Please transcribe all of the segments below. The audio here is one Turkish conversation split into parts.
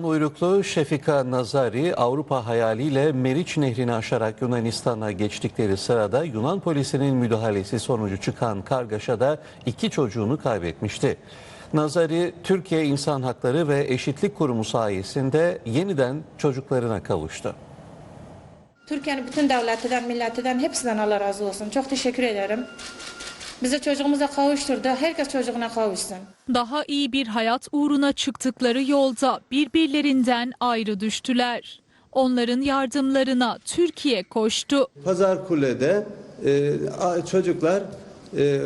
Uyruklu Şefika Nazari Avrupa hayaliyle Meriç Nehri'ni aşarak Yunanistan'a geçtikleri sırada Yunan polisinin müdahalesi sonucu çıkan kargaşada iki çocuğunu kaybetmişti. Nazari, Türkiye İnsan Hakları ve Eşitlik Kurumu sayesinde yeniden çocuklarına kavuştu. Türkiye'nin bütün devletinden, milletinden hepsinden Allah razı olsun. Çok teşekkür ederim. Bizi çocuğumuza kavuşturdu. Herkes çocuğuna kavuşsun. Daha iyi bir hayat uğruna çıktıkları yolda birbirlerinden ayrı düştüler. Onların yardımlarına Türkiye koştu. Pazarkule'de e, a- çocuklar e,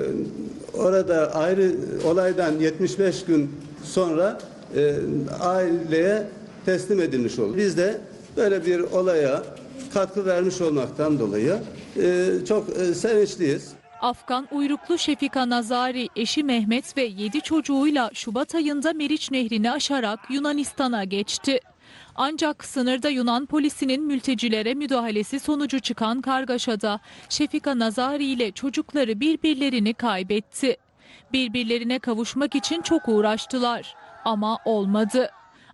orada ayrı olaydan 75 gün sonra e, aileye teslim edilmiş oldu. Biz de böyle bir olaya katkı vermiş olmaktan dolayı e, çok e, sevinçliyiz. Afgan uyruklu Şefika Nazari, eşi Mehmet ve 7 çocuğuyla Şubat ayında Meriç Nehri'ni aşarak Yunanistan'a geçti. Ancak sınırda Yunan polisinin mültecilere müdahalesi sonucu çıkan kargaşada Şefika Nazari ile çocukları birbirlerini kaybetti. Birbirlerine kavuşmak için çok uğraştılar ama olmadı.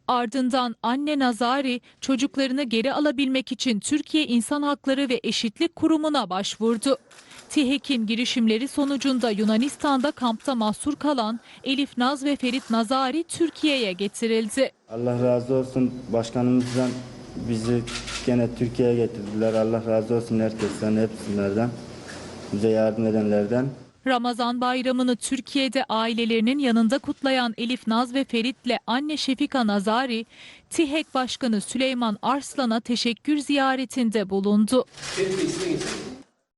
Ardından anne Nazari çocuklarını geri alabilmek için Türkiye İnsan Hakları ve Eşitlik Kurumu'na başvurdu. TİHEK'in girişimleri sonucunda Yunanistan'da kampta mahsur kalan Elif Naz ve Ferit Nazari Türkiye'ye getirildi. Allah razı olsun başkanımızdan bizi gene Türkiye'ye getirdiler. Allah razı olsun herkesten, hepsinden, bize yardım edenlerden. Ramazan bayramını Türkiye'de ailelerinin yanında kutlayan Elif Naz ve Ferit'le anne Şefika Nazari, TİHEK Başkanı Süleyman Arslan'a teşekkür ziyaretinde bulundu. Geçelim.